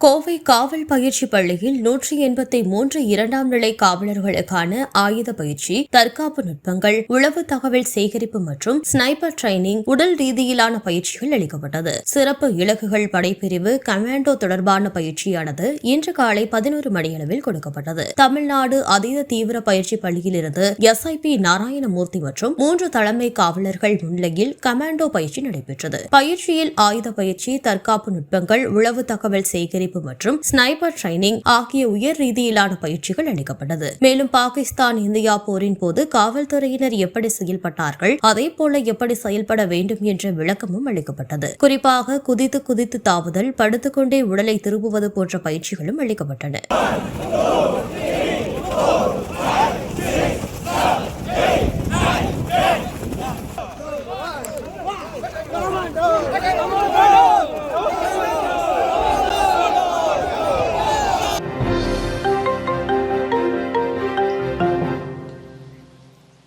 கோவை காவல் பயிற்சி பள்ளியில் நூற்றி எண்பத்தி மூன்று இரண்டாம் நிலை காவலர்களுக்கான ஆயுத பயிற்சி தற்காப்பு நுட்பங்கள் உளவு தகவல் சேகரிப்பு மற்றும் ஸ்னைப்பர் ட்ரைனிங் உடல் ரீதியிலான பயிற்சிகள் அளிக்கப்பட்டது. சிறப்பு இலக்குகள் படைப்பிரிவு கமாண்டோ தொடர்பான பயிற்சியானது இன்று காலை பதினோரு மணியளவில் கொடுக்கப்பட்டது. தமிழ்நாடு அதீத தீவிர பயிற்சி பள்ளியிலிருந்து எஸ்ஐபி நாராயணமூர்த்தி மற்றும் மூன்று தலைமை காவலர்கள் முன்னிலையில் கமாண்டோ பயிற்சி நடைபெற்றது. பயிற்சியில் ஆயுத பயிற்சி தற்காப்பு நுட்பங்கள் உளவு தகவல் சேகரிப்பு பட்டமளிப்பு மற்றும் ஸ்னைப்பர் ட்ரைனிங் ஆகிய உயர் ரீதியிலான பயிற்சிகள் அளிக்கப்பட்டது. மேலும் பாகிஸ்தான் இந்தியா போரின் போது காவல்துறையினர் எப்படி செயல்பட்டார்கள் அதேபோல எப்படி செயல்பட வேண்டும் என்ற விளக்கமும் அளிக்கப்பட்டது. குறிப்பாக குதித்து குதித்து தாவுதல் படுத்துக்கொண்டே உடலை திரும்புவது போன்ற பயிற்சிகளும் அளிக்கப்பட்டன. Come on, go!